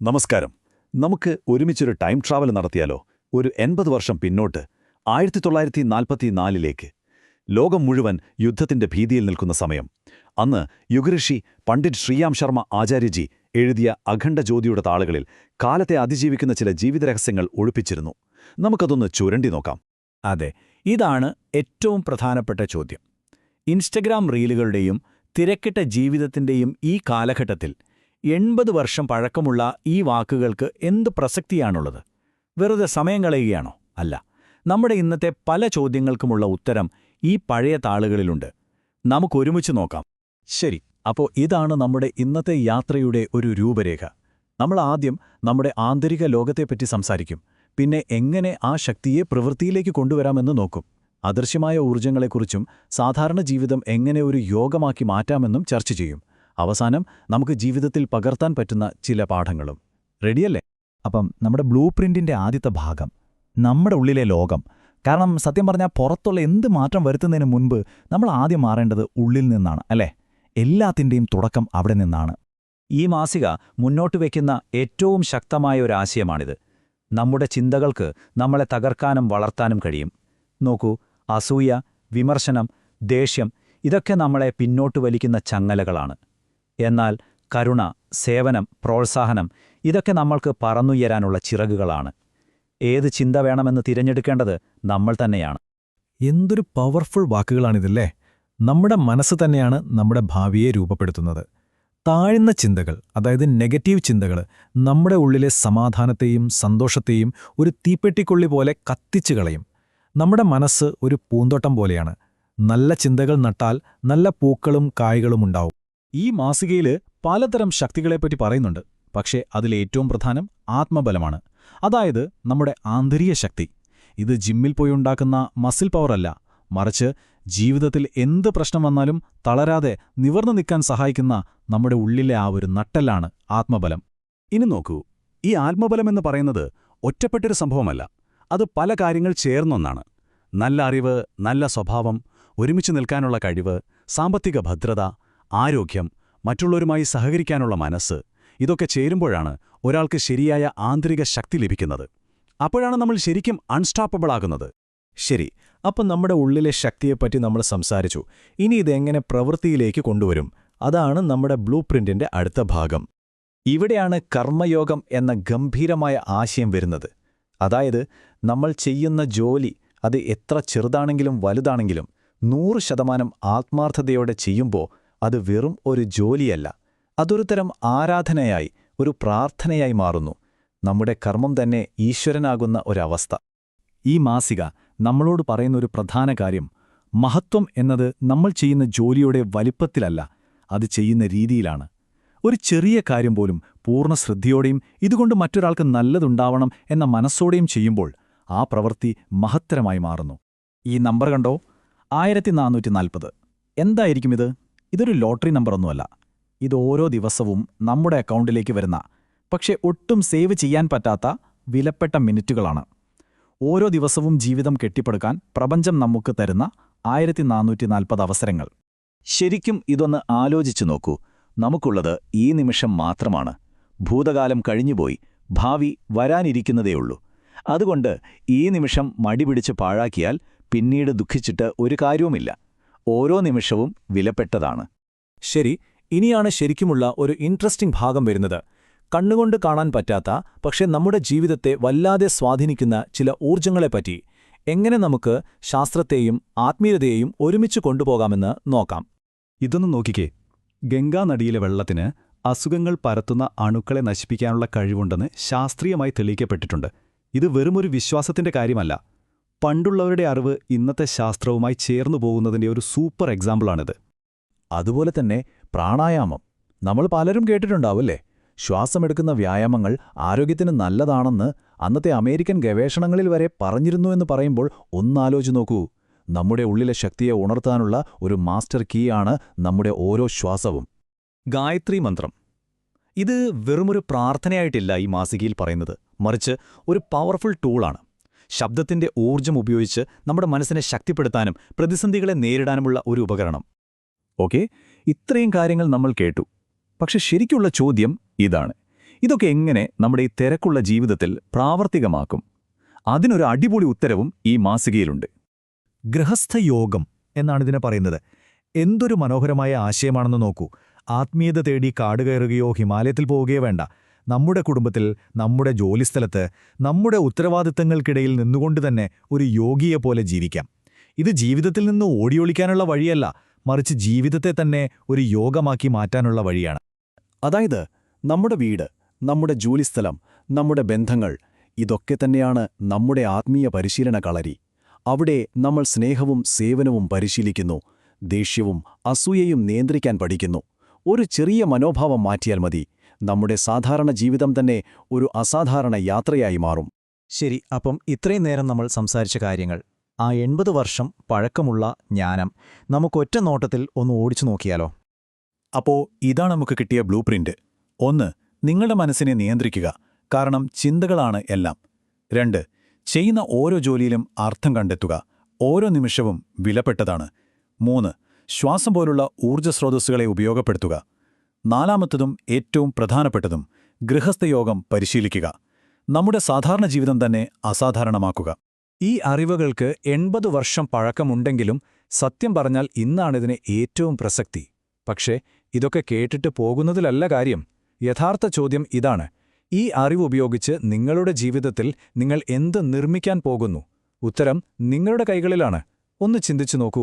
നമസ്കാരം. നമുക്ക് ഒരുമിച്ചൊരു time travel നടത്തിയാലോ? ഒരു എൺപത് വർഷം പിന്നോട്ട് ആയിരത്തി തൊള്ളായിരത്തി നാൽപ്പത്തിനാലിലേക്ക് ലോകം മുഴുവൻ യുദ്ധത്തിന്റെ ഭീതിയിൽ നിൽക്കുന്ന സമയം. അന്ന് യുഗഋഷി പണ്ഡിറ്റ് ശ്രീയാം ശർമ്മ ആചാര്യജി എഴുതിയ അഖണ്ഡ ജ്യോതിയുടെ താളുകളിൽ കാലത്തെ അതിജീവിക്കുന്ന ചില ജീവിതരഹസ്യങ്ങൾ ഒഴിപ്പിച്ചിരുന്നു നമുക്കതൊന്ന് ചുരണ്ടി നോക്കാം. അതെ ഇതാണ് ഏറ്റവും പ്രധാനപ്പെട്ട ചോദ്യം. ഇൻസ്റ്റഗ്രാം റീലുകളുടെയും തിരക്കിട്ട ജീവിതത്തിന്റെയും ഈ കാലഘട്ടത്തിൽ എൺപത് വർഷം പഴക്കമുള്ള ഈ വാക്കുകൾക്ക് എന്ത് പ്രസക്തിയാണുള്ളത്? വെറുതെ സമയം കളയുകയാണോ? അല്ല. നമ്മുടെ ഇന്നത്തെ പല ചോദ്യങ്ങൾക്കുമുള്ള ഉത്തരം ഈ പഴയ താളുകളിലുണ്ട്. നമുക്കൊരുമിച്ച് നോക്കാം. ശരി. അപ്പോൾ ഇതാണ് നമ്മുടെ ഇന്നത്തെ യാത്രയുടെ ഒരു രൂപരേഖ. നമ്മൾ ആദ്യം നമ്മുടെ ആന്തരിക ലോകത്തെപ്പറ്റി സംസാരിക്കും. പിന്നെ എങ്ങനെ ആ ശക്തിയെ പ്രവൃത്തിയിലേക്ക് കൊണ്ടുവരാമെന്ന് നോക്കും. അദൃശ്യമായ ഊർജങ്ങളെക്കുറിച്ചും സാധാരണ ജീവിതം എങ്ങനെ ഒരു യോഗമാക്കി മാറ്റാമെന്നും ചർച്ച ചെയ്യും. അവസാനം നമുക്ക് ജീവിതത്തിൽ പകർത്താൻ പറ്റുന്ന ചില പാഠങ്ങളും. റെഡിയല്ലേ അപ്പം നമ്മുടെ ബ്ലൂ പ്രിന്റിന്റെ ആദ്യത്തെ ഭാഗം നമ്മുടെ ഉള്ളിലെ ലോകം. കാരണം സത്യം പറഞ്ഞാൽ പുറത്തുള്ള എന്ത് മാറ്റം വരുത്തുന്നതിന് മുൻപ് നമ്മൾ ആദ്യം മാറേണ്ടത് ഉള്ളിൽ നിന്നാണ് അല്ലേ? എല്ലാത്തിന്റെയും തുടക്കം അവിടെ നിന്നാണ്. ഈ മാസിക മുന്നോട്ട് വയ്ക്കുന്ന ഏറ്റവും ശക്തമായ ഒരു ആശയമാണിത്. നമ്മുടെ ചിന്തകൾക്ക് നമ്മളെ തകർക്കാനും വളർത്താനും കഴിയും. നോക്കൂ അസൂയ വിമർശനം ദേഷ്യം ഇതൊക്കെ നമ്മളെ പിന്നോട്ട് വലിക്കുന്ന ചങ്ങലകളാണ്. എന്നാൽ കരുണ സേവനം പ്രോത്സാഹനം ഇതൊക്കെ നമ്മൾക്ക് പറന്നുയരാനുള്ള ചിറകുകളാണ്. ഏത് ചിന്ത വേണമെന്ന് തിരഞ്ഞെടുക്കേണ്ടത് നമ്മൾ തന്നെയാണ്. എന്തൊരു പവർഫുൾ വാക്കുകളാണിതല്ലേ? നമ്മുടെ മനസ്സ് തന്നെയാണ് നമ്മുടെ ഭാവിയെ രൂപപ്പെടുത്തുന്നത്. താഴ്ന്ന ചിന്തകൾ അതായത് നെഗറ്റീവ് ചിന്തകൾ നമ്മുടെ ഉള്ളിലെ സമാധാനത്തെയും സന്തോഷത്തെയും ഒരു തീപ്പെട്ടിക്കൊള്ളി പോലെ കത്തിച്ചു കളയും. നമ്മുടെ മനസ്സ് ഒരു പൂന്തോട്ടം പോലെയാണ്. നല്ല ചിന്തകൾ നട്ടാൽ നല്ല പൂക്കളും കായ്കളും ഉണ്ടാവും. ഈ മാസികയിൽ പലതരം ശക്തികളെപ്പറ്റി പറയുന്നുണ്ട്. പക്ഷേ അതിലേറ്റവും പ്രധാനം ആത്മബലമാണ്. അതായത് നമ്മുടെ ആന്തരിക ശക്തി. ഇത് ജിമ്മിൽ പോയി ഉണ്ടാക്കുന്ന മസിൽ പവറല്ല മറിച്ച് ജീവിതത്തിൽ എന്ത് പ്രശ്നം വന്നാലും തളരാതെ നിവർന്നു നിൽക്കാൻ സഹായിക്കുന്ന നമ്മുടെ ഉള്ളിലെ ആ ഒരു നട്ടെല്ലാണ് ആത്മബലം. ഇനി നോക്കൂ. ഈ ആത്മബലം എന്ന് പറയുന്നത് ഒറ്റപ്പെട്ടൊരു സംഭവമല്ല. അത് പല കാര്യങ്ങൾ ചേർന്നൊന്നാണ്. നല്ല അറിവ് നല്ല സ്വഭാവം ഒരുമിച്ച് നിൽക്കാനുള്ള കഴിവ് സാമ്പത്തിക ഭദ്രത ആരോഗ്യം മറ്റുള്ളവരുമായി സഹകരിക്കാനുള്ള മനസ്സ് ഇതൊക്കെ ചേരുമ്പോഴാണ് ഒരാൾക്ക് ശരിയായ ആന്തരിക ശക്തി ലഭിക്കുന്നത്. അപ്പോഴാണ് നമ്മൾ ശരിക്കും അൺസ്റ്റാപ്പബിൾ ആകുന്നത്. ശരി അപ്പം നമ്മുടെ ഉള്ളിലെ ശക്തിയെപ്പറ്റി നമ്മൾ സംസാരിച്ചു. ഇനി ഇതെങ്ങനെ പ്രവൃത്തിയിലേക്ക് കൊണ്ടുവരും? അതാണ് നമ്മുടെ ബ്ലൂ അടുത്ത ഭാഗം. ഇവിടെയാണ് കർമ്മയോഗം എന്ന ഗംഭീരമായ ആശയം വരുന്നത്. അതായത് നമ്മൾ ചെയ്യുന്ന ജോലി അത് എത്ര ചെറുതാണെങ്കിലും വലുതാണെങ്കിലും നൂറ് ശതമാനം ആത്മാർത്ഥതയോടെ ചെയ്യുമ്പോൾ അത് വെറും ഒരു ജോലിയല്ല. അതൊരു തരം ആരാധനയായി ഒരു പ്രാർത്ഥനയായി മാറുന്നു. നമ്മുടെ കർമ്മം തന്നെ ഈശ്വരനാകുന്ന ഒരവസ്ഥ. ഈ മാസിക നമ്മളോട് പറയുന്ന ഒരു പ്രധാന കാര്യം മഹത്വം എന്നത് നമ്മൾ ചെയ്യുന്ന ജോലിയുടെ വലിപ്പത്തിലല്ല അത് ചെയ്യുന്ന രീതിയിലാണ്. ഒരു ചെറിയ കാര്യം പോലും പൂർണ ശ്രദ്ധയോടെയും ഇതുകൊണ്ട് മറ്റൊരാൾക്ക് നല്ലതുണ്ടാവണം എന്ന മനസ്സോടെയും ചെയ്യുമ്പോൾ ആ പ്രവൃത്തി മഹത്തരമായി മാറുന്നു. ഈ നമ്പർ കണ്ടോ? ആയിരത്തി എന്തായിരിക്കും ഇത്? ഇതൊരു ലോട്ടറി നമ്പറൊന്നുമല്ല. ഇത് ഓരോ ദിവസവും നമ്മുടെ അക്കൗണ്ടിലേക്ക് വരുന്ന പക്ഷെ ഒട്ടും സേവ് ചെയ്യാൻ പറ്റാത്ത വിലപ്പെട്ട മിനിറ്റുകളാണ്. ഓരോ ദിവസവും ജീവിതം കെട്ടിപ്പടുക്കാൻ പ്രപഞ്ചം നമുക്ക് തരുന്ന ആയിരത്തി നാനൂറ്റി നാൽപ്പത് അവസരങ്ങൾ. ശരിക്കും ഇതൊന്ന് ആലോചിച്ചു നോക്കൂ. നമുക്കുള്ളത് ഈ നിമിഷം മാത്രമാണ്. ഭൂതകാലം കഴിഞ്ഞുപോയി. ഭാവി വരാനിരിക്കുന്നതേയുള്ളൂ. അതുകൊണ്ട് ഈ നിമിഷം മടിപിടിച്ച് പാഴാക്കിയാൽ പിന്നീട് ദുഃഖിച്ചിട്ട് ഒരു കാര്യവുമില്ല. ഓരോ നിമിഷവും വിലപ്പെട്ടതാണ്. ശരി ഇനിയാണ് ശരിക്കുമുള്ള ഒരു ഇൻട്രസ്റ്റിംഗ് ഭാഗം വരുന്നത്. കണ്ണുകൊണ്ട് കാണാൻ പറ്റാത്ത പക്ഷെ നമ്മുടെ ജീവിതത്തെ വല്ലാതെ സ്വാധീനിക്കുന്ന ചില ഊർജങ്ങളെപ്പറ്റി എങ്ങനെ നമുക്ക് ശാസ്ത്രത്തെയും ആത്മീയതയെയും ഒരുമിച്ച് കൊണ്ടുപോകാമെന്ന് നോക്കാം. ഇതൊന്ന് നോക്കിക്കേ. ഗംഗാനദിയിലെ വെള്ളത്തിന് അസുഖങ്ങൾ പരത്തുന്ന അണുക്കളെ നശിപ്പിക്കാനുള്ള കഴിവുണ്ടെന്ന് ശാസ്ത്രീയമായി തെളിയിക്കപ്പെട്ടിട്ടുണ്ട്. ഇത് വെറുമൊരു വിശ്വാസത്തിന്റെ കാര്യമല്ല. പണ്ടുള്ളവരുടെ അറിവ് ഇന്നത്തെ ശാസ്ത്രവുമായി ചേർന്നു പോകുന്നതിന്റെ ഒരു സൂപ്പർ എക്സാമ്പിളാണിത്. അതുപോലെ തന്നെ പ്രാണായാമം. നമ്മൾ പലരും കേട്ടിട്ടുണ്ടാവില്ലേ ശ്വാസമെടുക്കുന്ന വ്യായാമങ്ങൾ ആരോഗ്യത്തിന് നല്ലതാണെന്ന് അന്നത്തെ അമേരിക്കൻ ഗവേഷണങ്ങളിൽ വരെ പറഞ്ഞിരുന്നു എന്ന് പറയുമ്പോൾ ഒന്നാലോചിച്ച് നോക്കൂ. നമ്മുടെ ഉള്ളിലെ ശക്തിയെ ഉണർത്താനുള്ള ഒരു മാസ്റ്റർ കീയാണ് നമ്മുടെ ഓരോ ശ്വാസവും. ഗായത്രി മന്ത്രം. ഇത് വെറുമൊരു പ്രാർത്ഥനയായിട്ടില്ല ഈ മാസികയിൽ പറയുന്നത്. മറിച്ച് ഒരു പവർഫുൾ ടൂളാണ്. ശബ്ദത്തിന്റെ ഊർജം ഉപയോഗിച്ച് നമ്മുടെ മനസ്സിനെ ശക്തിപ്പെടുത്താനും പ്രതിസന്ധികളെ നേരിടാനുമുള്ള ഒരു ഉപകരണം. ഓക്കെ? ഇത്രയും കാര്യങ്ങൾ നമ്മൾ കേട്ടു. പക്ഷെ ശരിക്കുള്ള ചോദ്യം ഇതാണ്. ഇതൊക്കെ എങ്ങനെ നമ്മുടെ ഈ തിരക്കുള്ള ജീവിതത്തിൽ പ്രാവർത്തികമാക്കും? അതിനൊരു അടിപൊളി ഉത്തരവും ഈ മാസികയിലുണ്ട്. ഗൃഹസ്ഥയോഗം എന്നാണ് ഇതിനെ പറയുന്നത്. എന്തൊരു മനോഹരമായ ആശയമാണെന്ന് നോക്കൂ. ആത്മീയത തേടി കാട് കയറുകയോ ഹിമാലയത്തിൽ പോവുകയോ വേണ്ട. നമ്മുടെ കുടുംബത്തിൽ നമ്മുടെ ജോലിസ്ഥലത്ത് നമ്മുടെ ഉത്തരവാദിത്തങ്ങൾക്കിടയിൽ നിന്നുകൊണ്ട് തന്നെ ഒരു യോഗിയെ പോലെ ജീവിക്കാം. ഇത് ജീവിതത്തിൽ നിന്ന് ഓടിയൊളിക്കാനുള്ള വഴിയല്ല മറിച്ച് ജീവിതത്തെ തന്നെ ഒരു യോഗമാക്കി മാറ്റാനുള്ള വഴിയാണ്. അതായത് നമ്മുടെ വീട് നമ്മുടെ ജോലിസ്ഥലം നമ്മുടെ ബന്ധങ്ങൾ ഇതൊക്കെ തന്നെയാണ് നമ്മുടെ ആത്മീയ പരിശീലന കളരി. അവിടെ നമ്മൾ സ്നേഹവും സേവനവും പരിശീലിക്കുന്നു ദേഷ്യവും അസൂയയും നിയന്ത്രിക്കാൻ പഠിക്കുന്നു. ഒരു ചെറിയ മനോഭാവം മാറ്റിയാൽ മതി. നമ്മുടെ സാധാരണ ജീവിതം തന്നെ ഒരു അസാധാരണ യാത്രയായി മാറും. ശരി അപ്പം ഇത്രയും നേരം നമ്മൾ സംസാരിച്ച കാര്യങ്ങൾ ആ എൺപത് വർഷം പഴക്കമുള്ള ജ്ഞാനം നമുക്കൊറ്റ നോട്ടത്തിൽ ഒന്ന് ഓടിച്ചു നോക്കിയാലോ? അപ്പോ ഇതാണ് നമുക്ക് കിട്ടിയ ബ്ലൂ പ്രിന്റ്. ഒന്ന് നിങ്ങളുടെ മനസ്സിനെ നിയന്ത്രിക്കുക കാരണം ചിന്തകളാണ് എല്ലാം. രണ്ട് ചെയ്യുന്ന ഓരോ ജോലിയിലും അർത്ഥം കണ്ടെത്തുക ഓരോ നിമിഷവും വിലപ്പെട്ടതാണ്. മൂന്ന് ശ്വാസം പോലുള്ള ഊർജസ്രോതസ്സുകളെ ഉപയോഗപ്പെടുത്തുക. നാലാമത്തതും ഏറ്റവും പ്രധാനപ്പെട്ടതും ഗൃഹസ്ഥയോഗം പരിശീലിക്കുക. നമ്മുടെ സാധാരണ ജീവിതം തന്നെ അസാധാരണമാക്കുക. ഈ അറിവുകൾക്ക് എൺപത് വർഷം പഴക്കമുണ്ടെങ്കിലും സത്യം പറഞ്ഞാൽ ഇന്നാണിതിന് ഏറ്റവും പ്രസക്തി. പക്ഷേ ഇതൊക്കെ കേട്ടിട്ട് പോകുന്നതിലല്ല കാര്യം. യഥാർത്ഥ ചോദ്യം ഇതാണ്. ഈ അറിവ് ഉപയോഗിച്ച് നിങ്ങളുടെ ജീവിതത്തിൽ നിങ്ങൾ എന്ത് നിർമ്മിക്കാൻ പോകുന്നു? ഉത്തരം നിങ്ങളുടെ കൈകളിലാണ്. ഒന്ന് ചിന്തിച്ചു നോക്കൂ.